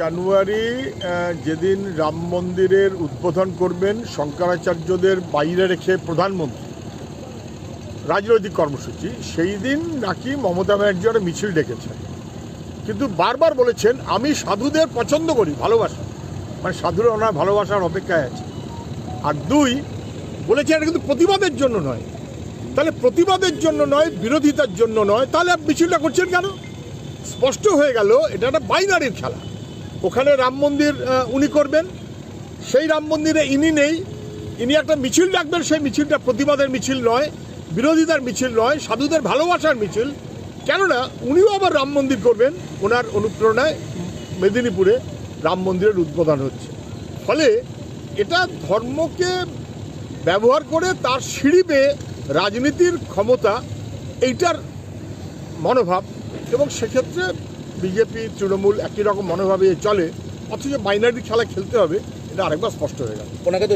জানুয়ারি যেদিন রাম মন্দিরের উদ্বোধন করবেন শঙ্করাচার্যদের বাইরে রেখে প্রধানমন্ত্রী, রাজনৈতিক কর্মসূচি, সেই দিন নাকি মমতা ব্যানার্জি একটা মিছিল ডেকেছেন। কিন্তু বারবার বলেছেন, আমি সাধুদের পছন্দ করি, ভালোবাসা। মানে সাধুরা ওনার ভালোবাসার অপেক্ষায় আছে। আর দুই, বলেছেন এটা কিন্তু প্রতিবাদের জন্য নয়। তাহলে প্রতিবাদের জন্য নয়, বিরোধিতার জন্য নয়, তাহলে মিছিলটা করছেন কেন? স্পষ্ট হয়ে গেল, এটা একটা বাইনারির খেলা। ওখানে রাম মন্দির উনি করবেন। সেই রাম মন্দিরে ইনি নেই। ইনি একটা মিছিল ডাকবেন, সেই মিছিলটা প্রতিবাদের মিছিল নয় বিরোধিতার মিছিল নয়, সাধুদের ভালোবাসার মিছিল। কেননা, উনিও আবার রাম মন্দির করবেন, ওনার অনুপ্রেরণায় মেদিনীপুরে রাম মন্দিরের উদ্বোধন হচ্ছে। ফলে এটা ধর্মকে ব্যবহার করে তার সিঁড়ি রাজনীতির ক্ষমতা, এইটার মনোভাব। এবং সেক্ষেত্রে বিজেপি, তৃণমূল একই রকম মনোভাবে চলে, অথচ বাইনারি খেলা খেলতে হবে, এটা আরেকবার স্পষ্ট হয়ে গেল। ওনাকে তো